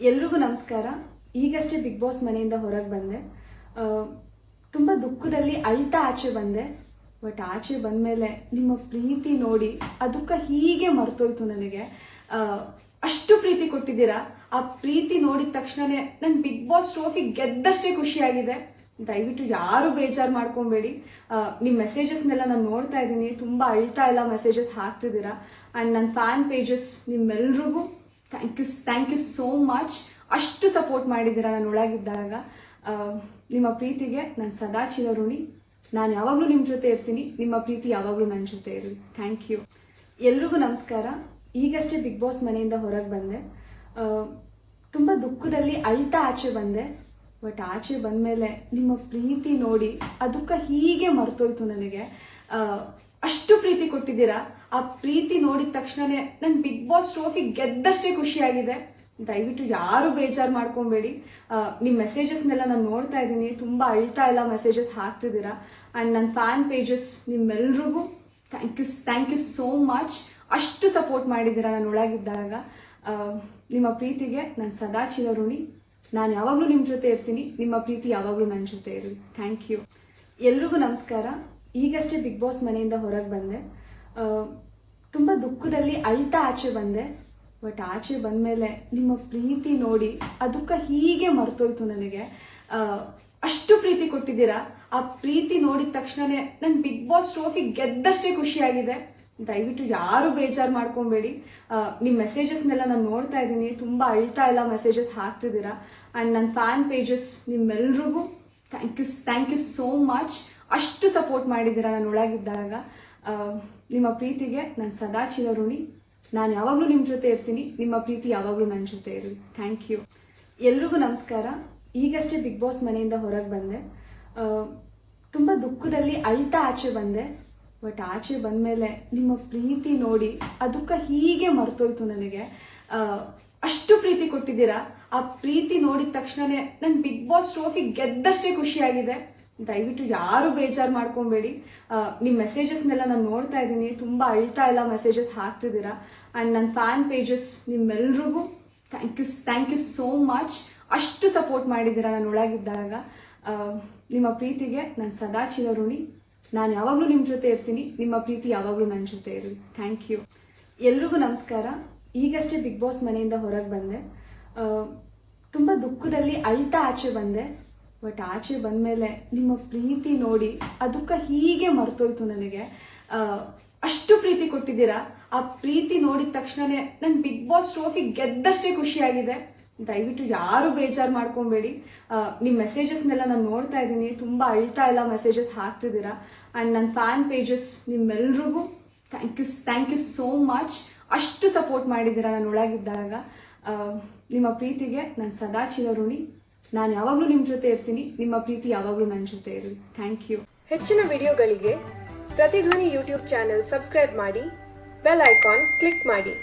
ಎಲ್ರಿಗೂ ನಮಸ್ಕಾರ. ಈಗಷ್ಟೇ ಬಿಗ್ ಬಾಸ್ ಮನೆಯಿಂದ ಹೊರಗೆ ಬಂದೆ. ತುಂಬ ದುಃಖದಲ್ಲಿ ಅಳ್ತಾ ಆಚೆ ಬಂದೆ. ಬಟ್ ಆಚೆ ಬಂದಮೇಲೆ ನಿಮ್ಮ ಪ್ರೀತಿ ನೋಡಿ ಅದಕ್ಕೆ ಹೀಗೆ ಮರ್ತೋಯ್ತು ನನಗೆ. ಅಷ್ಟು ಪ್ರೀತಿ ಕೊಟ್ಟಿದ್ದೀರಾ? ಆ ಪ್ರೀತಿ ನೋಡಿದ ತಕ್ಷಣನೇ ನನ್ನ ಬಿಗ್ ಬಾಸ್ ಟ್ರೋಫಿ ಗೆದ್ದಷ್ಟೇ ಖುಷಿಯಾಗಿದೆ. ದಯವಿಟ್ಟು ಯಾರು ಬೇಜಾರು ಮಾಡ್ಕೊಬೇಡಿ. ನಿಮ್ಮ ಮೆಸೇಜಸ್ನೆಲ್ಲ ನಾನು ನೋಡ್ತಾ ಇದ್ದೀನಿ. ತುಂಬ ಅಳ್ತಾ ಎಲ್ಲ ಮೆಸೇಜಸ್ ಹಾಕ್ತಿದ್ದೀರಾ. ಆ್ಯಂಡ್ ನನ್ನ ಫ್ಯಾನ್ ಪೇಜಸ್ ನಿಮ್ಮೆಲ್ರಿಗೂ thank you thank you so much ಅಷ್ಟು ಸಪೋರ್ಟ್ ಮಾಡಿದ್ದೀರಾ ನಾನು ಒಳಗಿದ್ದಾಗ. ನಿಮ್ಮ ಪ್ರೀತಿಗೆ ನಾನು ಸದಾ ಚಿರಋಣಿ ನಾನು ಯಾವಾಗಲೂ ನಿಮ್ಮ ಜೊತೆ ಇರ್ತೀನಿ. ನಿಮ್ಮ ಪ್ರೀತಿ ಯಾವಾಗಲೂ ನನ್ನ ಜೊತೆ ಇರಲಿ. ಥ್ಯಾಂಕ್ ಯು ಎಲ್ರಿಗೂ ನಮಸ್ಕಾರ. ಈಗಷ್ಟೇ ಬಿಗ್ ಬಾಸ್ ಮನೆಯಿಂದ ಹೊರಗೆ ಬಂದೆ. ತುಂಬ ದುಃಖದಲ್ಲಿ ಅಳ್ತಾ ಆಚೆ ಬಂದೆ. ಬಟ್ ಆಚೆ ಬಂದಮೇಲೆ ನಿಮ್ಮ ಪ್ರೀತಿ ನೋಡಿ ಅದಕ್ಕೆ ಹೀಗೆ ಮರ್ತೋಯ್ತು ನನಗೆ. ಅಷ್ಟು ಪ್ರೀತಿ ಕೊಟ್ಟಿದ್ದೀರಾ? ಆ ಪ್ರೀತಿ ನೋಡಿದ ತಕ್ಷಣನೇ ನನ್ನ ಬಿಗ್ ಬಾಸ್ ಟ್ರೋಫಿ ಗೆದ್ದಷ್ಟೇ ಖುಷಿಯಾಗಿದೆ. ದಯವಿಟ್ಟು ಯಾರು ಬೇಜಾರು ಮಾಡ್ಕೊಬೇಡಿ. ನಿಮ್ಮ ಮೆಸೇಜಸ್ನೆಲ್ಲ ನಾನು ನೋಡ್ತಾ ಇದ್ದೀನಿ. ತುಂಬ ಅಳ್ತಾ ಇಲ್ಲ ಮೆಸೇಜಸ್ ಹಾಕ್ತಿದ್ದೀರಾ. ಆ್ಯಂಡ್ ನನ್ನ ಫ್ಯಾನ್ ಪೇಜಸ್ ನಿಮ್ಮೆಲ್ರಿಗೂ thank you thank you so much. ಅಷ್ಟು ಸಪೋರ್ಟ್ ಮಾಡಿದ್ದೀರಾ ನಾನು ಒಳಗಿದ್ದಾಗ ನಿಮ್ಮ ಪ್ರೀತಿಗೆ ನಾನು ಸದಾ ಚಿರಋಣಿ ನಾನು ಯಾವಾಗಲೂ ನಿಮ್ಮ ಜೊತೆ ಇರ್ತೀನಿ. ನಿಮ್ಮ ಪ್ರೀತಿ ಯಾವಾಗಲೂ ನನ್ನ ಜೊತೆ ಇರಲಿ ಥ್ಯಾಂಕ್ ಯು ಎಲ್ರಿಗೂ ನಮಸ್ಕಾರ. ಈಗಷ್ಟೇ ಬಿಗ್ ಬಾಸ್ ಮನೆಯಿಂದ ಹೊರಗೆ ಬಂದೆ. ತುಂಬ ದುಃಖದಲ್ಲಿ ಅಳ್ತಾ ಆಚೆ ಬಂದೆ. ಬಟ್ ಆಚೆ ಬಂದ ಮೇಲೆ ನಿಮ್ಮ ಪ್ರೀತಿ ನೋಡಿ ದುಃಖ ಹೀಗೆ ಮರ್ತೋಯ್ತು ನನಗೆ. ಅಷ್ಟು ಪ್ರೀತಿ ಕೊಟ್ಟಿದ್ದೀರಾ? ಆ ಪ್ರೀತಿ ನೋಡಿದ ತಕ್ಷಣನೇ ನನ್ನ ಬಿಗ್ ಬಾಸ್ ಟ್ರೋಫಿ ಗೆದ್ದಷ್ಟೇ ಖುಷಿಯಾಗಿದೆ. ದಯವಿಟ್ಟು ಯಾರು ಬೇಜಾರು ಮಾಡ್ಕೊಬೇಡಿ. ನಿಮ್ಮ ಮೆಸೇಜಸ್ನೆಲ್ಲ ನಾನು ನೋಡ್ತಾ ಇದ್ದೀನಿ. ತುಂಬ ಅಳ್ತಾ ಇಲ್ಲ ಮೆಸೇಜಸ್ ಹಾಕ್ತಿದ್ದೀರಾ. ಆ್ಯಂಡ್ ನನ್ನ ಫ್ಯಾನ್ ಪೇಜಸ್ ನಿಮ್ಮೆಲ್ರಿಗೂ thank you thank you so much ಅಷ್ಟು ಸಪೋರ್ಟ್ ಮಾಡಿದ್ದೀರಾ ನಾನು ಒಳಗಿದ್ದಾಗ. ನಿಮ್ಮ ಪ್ರೀತಿಗೆ ನಾನು ಸದಾ ಚಿರಋಣಿ. ನಾನು ಯಾವಾಗಲೂ ನಿಮ್ಮ ಜೊತೆ ಇರ್ತೀನಿ. ನಿಮ್ಮ ಪ್ರೀತಿ ಯಾವಾಗಲೂ ನನ್ನ ಜೊತೆ ಇರಲಿ. ಥ್ಯಾಂಕ್ ಯು ಎಲ್ರಿಗೂ ನಮಸ್ಕಾರ. ಈಗಷ್ಟೇ ಬಿಗ್ ಬಾಸ್ ಮನೆಯಿಂದ ಹೊರಗೆ ಬಂದೆ. ತುಂಬ ದುಃಖದಲ್ಲಿ ಅಳ್ತಾ ಆಚೆ ಬಂದೆ. ಬಟ್ ಆಚೆ ಬಂದಮೇಲೆ ನಿಮ್ಮ ಪ್ರೀತಿ ನೋಡಿ ಅದಕ್ಕೆ ಹೀಗೆ ಮರ್ತೋಯ್ತು ನನಗೆ. ಅಷ್ಟು ಪ್ರೀತಿ ಕೊಟ್ಟಿದ್ದೀರಾ? ಆ ಪ್ರೀತಿ ನೋಡಿದ ತಕ್ಷಣನೇ ನನ್ನ ಬಿಗ್ ಬಾಸ್ ಟ್ರೋಫಿ ಗೆದ್ದಷ್ಟೇ ಖುಷಿಯಾಗಿದೆ. ದಯವಿಟ್ಟು ಯಾರು ಬೇಜಾರು ಮಾಡ್ಕೊಬೇಡಿ. ನಿಮ್ಮ ಮೆಸೇಜಸ್ನೆಲ್ಲ ನಾನು ನೋಡ್ತಾ ಇದ್ದೀನಿ. ತುಂಬ ಅಳ್ತಾ ಇಲ್ಲ ಮೆಸೇಜಸ್ ಹಾಕ್ತಿದ್ದೀರಾ. ಆ್ಯಂಡ್ ನನ್ನ ಫ್ಯಾನ್ ಪೇಜಸ್ ನಿಮ್ಮೆಲ್ರಿಗೂ thank you thank you so much ಅಷ್ಟು ಸಪೋರ್ಟ್ ಮಾಡಿದ್ದೀರಾ ನಾನು ಒಳಗಿದ್ದಾಗ. ನಿಮ್ಮ ಪ್ರೀತಿಗೆ ನಾನು ಸದಾ ಚಿರಋಣಿ ನಾನು ಯಾವಾಗಲೂ ನಿಮ್ಮ ಜೊತೆ ಇರ್ತೀನಿ. ನಿಮ್ಮ ಪ್ರೀತಿ ಯಾವಾಗಲೂ ನನ್ನ ಜೊತೆ ಇರಲಿ ಥ್ಯಾಂಕ್ ಯು ಎಲ್ರಿಗೂ ನಮಸ್ಕಾರ. ಈಗಷ್ಟೇ ಬಿಗ್ ಬಾಸ್ ಮನೆಯಿಂದ ಹೊರಗೆ ಬಂದೆ. ತುಂಬ ದುಃಖದಲ್ಲಿ ಅಳ್ತಾ ಆಚೆ ಬಂದೆ. ಬಟ್ ಆಚೆ ಬಂದಮೇಲೆ ನಿಮ್ಮ ಪ್ರೀತಿ ನೋಡಿ ದುಃಖ ಹೀಗೆ ಮರ್ತೋಯ್ತು ನನಗೆ. ಅಷ್ಟು ಪ್ರೀತಿ ಕೊಟ್ಟಿದ್ದೀರಾ? ಆ ಪ್ರೀತಿ ನೋಡಿದ ತಕ್ಷಣನೇ ನನ್ನ ಬಿಗ್ ಬಾಸ್ ಟ್ರೋಫಿ ಗೆದ್ದಷ್ಟೇ ಖುಷಿಯಾಗಿದೆ. ದಯವಿಟ್ಟು ಯಾರು ಬೇಜಾರು ಮಾಡ್ಕೊಬೇಡಿ. ನಿಮ್ಮ ಮೆಸೇಜಸ್ನೆಲ್ಲ ನಾನು ನೋಡ್ತಾ ಇದ್ದೀನಿ. ತುಂಬ ಅಳ್ತಾ ಇಲ್ಲ ಮೆಸೇಜಸ್ ಹಾಕ್ತಿದ್ದೀರಾ. ಆ್ಯಂಡ್ ನನ್ನ ಫ್ಯಾನ್ ಪೇಜಸ್ ನಿಮ್ಮೆಲ್ರಿಗೂ thank you thank you so much ಅಷ್ಟು ಸಪೋರ್ಟ್ ಮಾಡಿದ್ದೀರಾ ನಾನು ಒಳಗಿದ್ದಾಗ. ನಿಮ್ಮ ಪ್ರೀತಿಗೆ ನಾನು ಸದಾ ಚಿರಋಣಿ. ನಾನು ಯಾವಾಗಲೂ ನಿಮ್ಮ ಜೊತೆ ಇರ್ತೀನಿ. ನಿಮ್ಮ ಪ್ರೀತಿ ಯಾವಾಗಲೂ ನನ್ನ ಜೊತೆ ಇರಲಿ. ಥ್ಯಾಂಕ್ ಯು ಹೆಚ್ಚಿನ ವಿಡಿಯೋಗಳಿಗೆ ಪ್ರತಿಧ್ವನಿ ಯೂಟ್ಯೂಬ್ ಚಾನೆಲ್ ಸಬ್ಸ್ಕ್ರೈಬ್ ಮಾಡಿ, ಬೆಲ್ ಐಕಾನ್ ಕ್ಲಿಕ್ ಮಾಡಿ.